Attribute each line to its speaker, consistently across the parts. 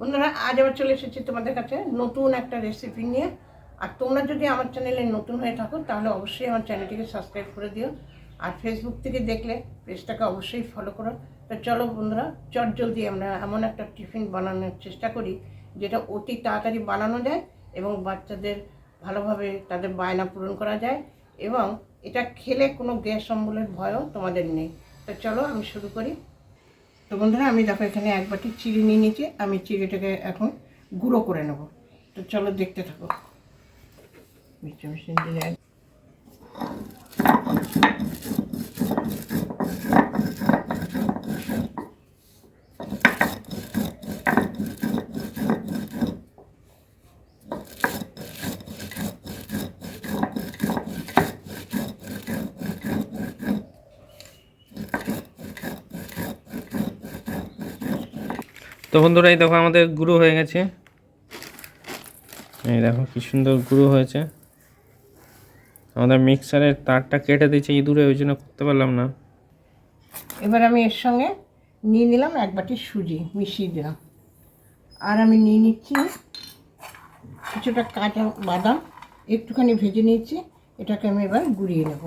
Speaker 1: বন্ধুরা, আজ আবার চলে এসেছি তোমাদের কাছে নতুন একটা রেসিপি নিয়ে। আর তোমরা যদি আমার চ্যানেলে নতুন হয়ে থাকো, তাহলে অবশ্যই আমার চ্যানেলটিকে সাবস্ক্রাইব করে দিও। আর ফেসবুক থেকে দেখলে পেজটাকে অবশ্যই ফলো করো। তো চলো বন্ধুরা, চট জলদি আমরা এমন একটা টিফিন বানানোর চেষ্টা করি, যেটা অতি তাড়াতাড়ি বানানো যায় এবং বাচ্চাদের ভালোভাবে তাদের বায়না পূরণ করা যায় এবং এটা খেলে কোনো গ্যাস অম্বলের ভয়ও তোমাদের নেই। তো চলো আমি শুরু করি। তো বন্ধুরা, আমি দেখো এখানে এক বাটি চিড়ি নিয়ে নিয়েছি। আমি চিড়িটাকে এখন গুঁড়ো করে নেব। তো চলো দেখতে থাকো। মিষ্টি দিলে
Speaker 2: তো বন্ধুরা, এই দেখো আমাদের গুঁড়ো হয়ে গেছে। এই দেখো কি সুন্দর গুঁড়ো হয়েছে। আমাদের মিক্সারের তারটা কেটে দিয়েছে ইঁদুরে, ওই জন্য করতে পারলাম না।
Speaker 1: এবার আমি এর সঙ্গে নিয়ে নিলাম এক বাটি সুজি, মিশিয়ে দিলাম। আর আমি নিয়ে নিচ্ছি কিছুটা কাঁচা বাদাম, একটুখানি ভেজে নিয়েছি। এটাকে আমি এবার গুঁড়িয়ে নেব।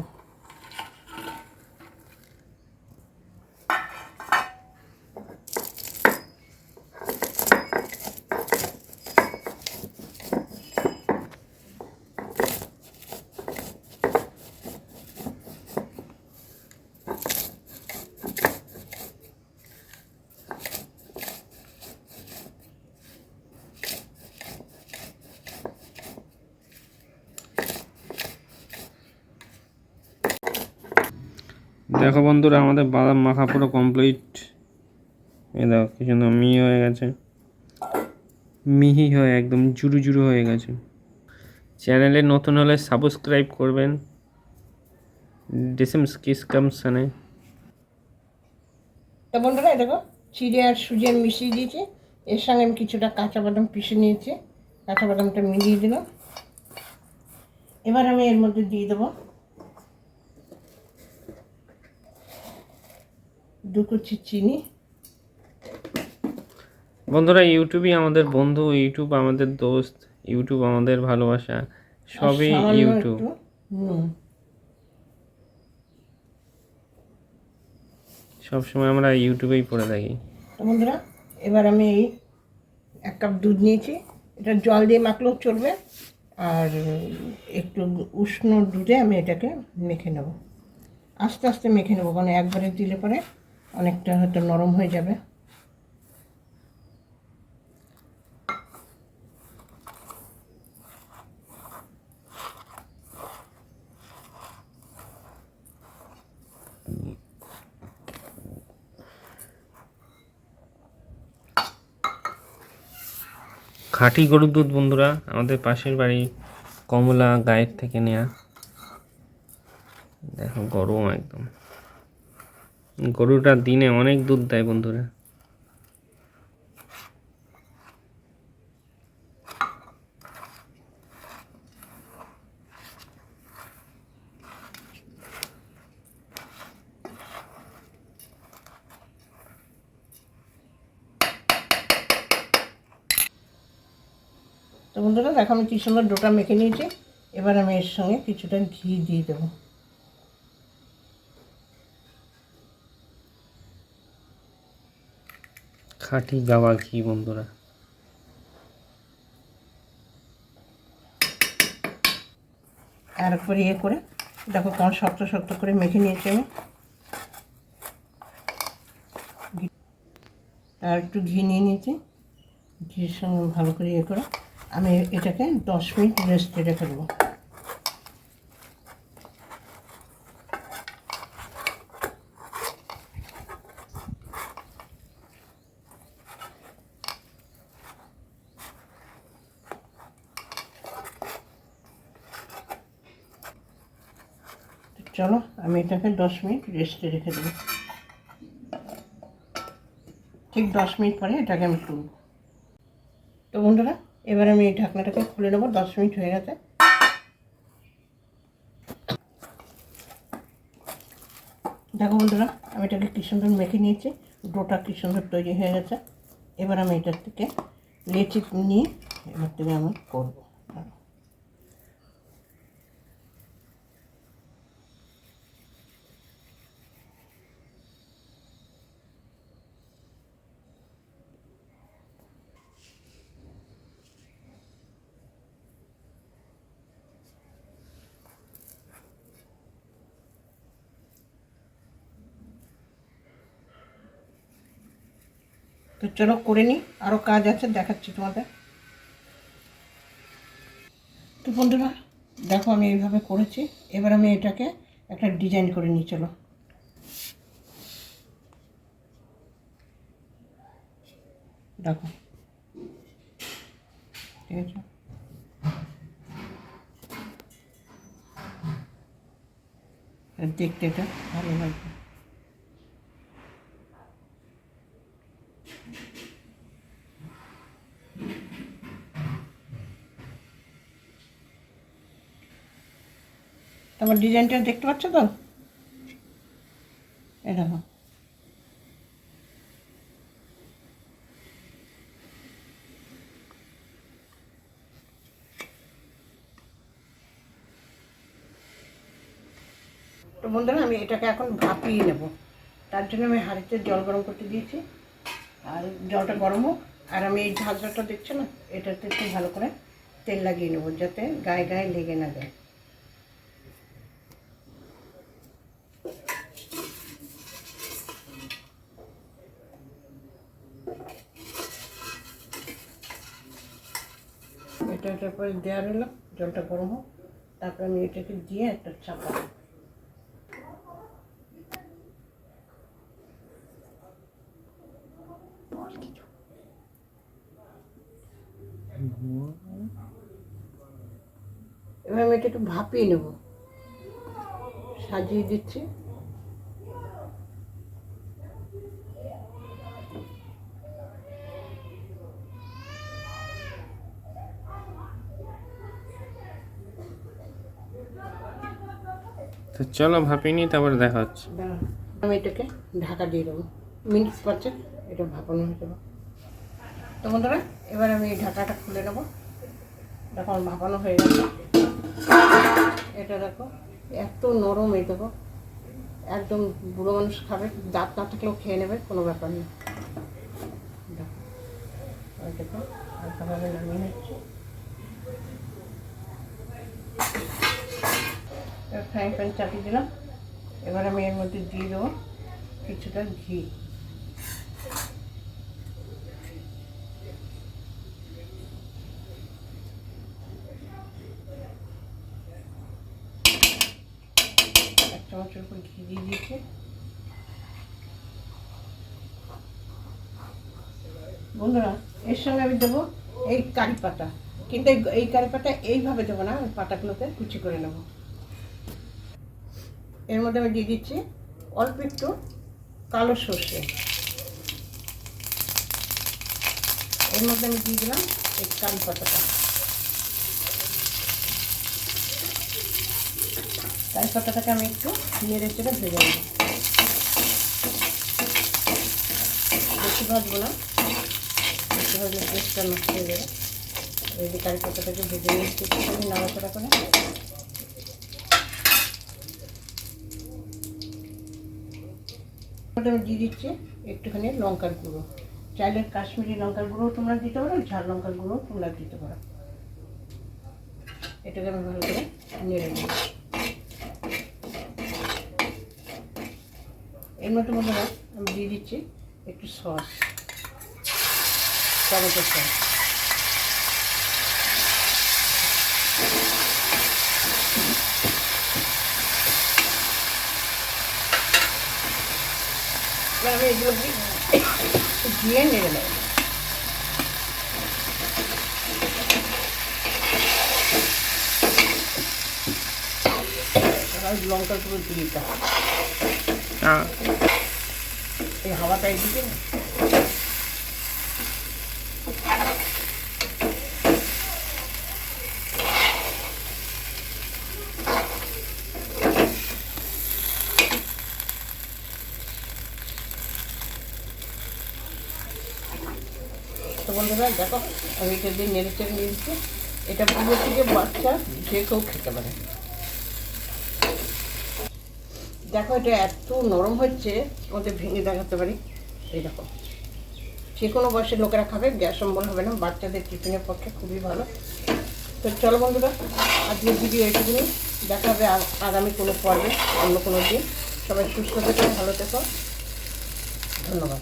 Speaker 2: দেখো বন্ধুরা, আমাদের বাদাম মাখা পুরো কমপ্লিট এই দেখো, কি সুন্দর মিহি হয়ে গেছে। মিহি হয়ে, একদম জুরু জুরু হয়ে গেছে। চ্যানেলে নতুন হলে সাবস্ক্রাইব করবেন। ডিসেম কিসকামসানে
Speaker 1: তো বন্ধুরা দেখো, চিড়ে আর সুজি আমি মিশিয়ে দিয়েছি। এর সঙ্গে আমি কিছুটা কাঁচা বাদাম পিষে নিয়েছি। কাঁচা বাদামটা মিলিয়ে দিলাম। এবার আমি এর মধ্যে দিয়ে দেবো দু কুচি চিনি
Speaker 2: বন্ধুরা ইউটিউবই আমাদের বন্ধু ইউটিউব আমাদের দোস্ত ইউটিউব আমাদের ভালোবাসা সবই ইউটিউব।
Speaker 1: সব
Speaker 2: সময় আমরা ইউটিউবেই পড়ে থাকি।
Speaker 1: তো বন্ধুরা এবার আমি এই এক কাপ দুধ নিয়েছি। এটা জল দিয়ে মাখলেও চলবে। আর একটু উষ্ণ দুধে আমি এটাকে মেখে নেব। আস্তে আস্তে মেখে নেব কারণ একবারে দিলে পরে অনেকটা হয়তো নরম হয়ে যাবে।
Speaker 2: খাঁটি গরুর দুধ বন্ধুরা, আমাদের পাশের বাড়ি কমলা গায়ের থেকে নেয়া। দেখো গরম একদম। গরুটা দিনে অনেক দুধ দেয় বন্ধুরা।
Speaker 1: তো বন্ধুরা, দেখো আমি কি সুন্দর ডোটা মেখে নিয়েছি। এবার আমি এর সঙ্গে কিছুটা ঘি দিয়ে দেবো।
Speaker 2: খাঁটি গাওয়া ঘি, বন্ধুরা।
Speaker 1: আর একবার ইয়ে করে, দেখো কেমন শক্ত শক্ত করে মেখে নিয়েছি আমি। আর একটু ঘি নিয়ে নিয়েছি। ঘির সঙ্গে ভালো করে ইয়ে করে, আমি এটাকে দশ মিনিট রেস্টে রেখে দেবো। চলো, আমি এটাকে দশ মিনিট রেস্টে রেখে দেবো। ঠিক দশ মিনিট পরে এটাকে আমি তুলব। তো বন্ধুরা, এবার আমি এই ঢাকনাটাকে খুলে নেব, দশ মিনিট হয়ে গেছে। দেখো বন্ধুরা, আমি এটাকে কী সুন্দর মেখে নিয়েছি, ডোটা কী সুন্দর তৈরি হয়ে গেছে। এবার আমি এটার থেকে লেচি নিয়ে এবার থেকে আমি করব। তো চলো করে নিই আরও কাজ আছে, দেখাচ্ছি তোমাদের। তো বন্ধুরা, দেখো আমি এইভাবে করেছি। এবার আমি এটাকে একটা ডিজাইন করে নিই, চলো। দেখো। ঠিক আছে? দেখতে এটা, ভালো লাগবে। তোমার ডিজাইনটা দেখতে পাচ্ছ তো? এই দেখো। তো বন্ধুরা, আমি এটাকে এখন ভাপিয়ে নেব। তার জন্য আমি হাঁড়িতে জল গরম করতে দিয়েছি। আর জলটা গরম হোক। আর আমি এই ঝাঁঝরাটা দেখছ না? এটাতে একটু ভালো করে তেল লাগিয়ে নেব যাতে গায়ে গায়ে লেগে না যায়। এটা এটার পরে দেওয়া রইল, জলটা গরম হোক। তারপরে আমি এটাকে দিয়ে একটা চাপা। এবার আমি এটা একটু ভাপিয়ে নেব। সাজিয়ে দিচ্ছি।
Speaker 2: তো চলো ভাপিয়ে নিই তারপরে দেখা হচ্ছে।
Speaker 1: আমি এটাকে ঢাকা দিয়ে দেবো। মিনিট পাচ্ছে, এটা ভাপানো হয়ে যাবে। তো বন্ধুরা, এবার আমি ঢাকাটা খুলে নেব। দেখো, আমার ভাপানো হয়ে গেছে। এটা দেখো, এত নরম এই দেখো। একদম বুড়ো মানুষ খাবে, দাঁত না থাকলেও খেয়ে নেবে, কোনো ব্যাপার নেই। দেখো দেখো হালকাভাবে নামিয়ে নিচ্ছি। ফ্রাইং প্যান চাপিয়ে দিলাম। এবার আমি এর মধ্যে দিয়ে দেবো কিছুটা ঘি। এক চামচের উপর ঘি দিয়ে দিয়েছি। বন্ধুরা, এর সঙ্গে আমি দেবো এই কারি পাতা। কিন্তু এই- কারি পাতা এইভাবে দেবো না পাতাগুলোকে কুচি করে নেব। এর মধ্যে আমি দিয়ে দিচ্ছি অল্প একটু কালো সর্ষে। এর মধ্যে আমি দিয়ে দিলাম এই কারি পাতাটা। কারি পাতাটাকে আমি একটু নেড়ে চেড়ে ভেজে নেব। বেশি ভাজবো না। বেশি ভাজলে টেস্টটা নষ্ট হয়ে যাবে। এই পাতাটাকে ভেজে নিয়ে একটুখানি নাড়াচাড়া করে। আমি দিয়ে দিচ্ছি একটুখানি লঙ্কার গুঁড়ো। চাইলে কাশ্মীরি লঙ্কার গুঁড়ো তোমরা দিতে পারো, ঝাল লঙ্কার গুঁড়ো তোমরা দিতে পারো। এটাকে আমি ভালো করে নেড়ে নিই এর মধ্যে বন্ধুরা আমি দিয়ে দিচ্ছি একটু সস, টমেটো সস। আমি এগুলো দিয়ে নেড়ে নেব লঙ্কার গুঁড়ো দিয়ে দিতে হবে এই হাওয়াটা এদিকে না। বন্ধুরা, দেখো, আমি এটা দিয়ে নেড়ে চেড়ে নিয়ে দিচ্ছি এটা পুরো থেকে বাচ্চা, যে কেউ খেতে পারে। দেখো, এটা এত নরম হচ্ছে ওদের ভেঙে দেখাতে পারি। এই দেখো, যে কোনো বয়সের লোকেরা খাবে, গ্যাস অম্বল হবে না, বাচ্চাদের টিফিনের পক্ষে খুবই ভালো। তো চলো বন্ধুরা, আজকের ভিডিও এইটুকুনি দেখা হবে আগামী কোনো পর্বে, অন্য কোনো দিন। সবাই সুস্থ থেকো, ভালো থেকো। ধন্যবাদ।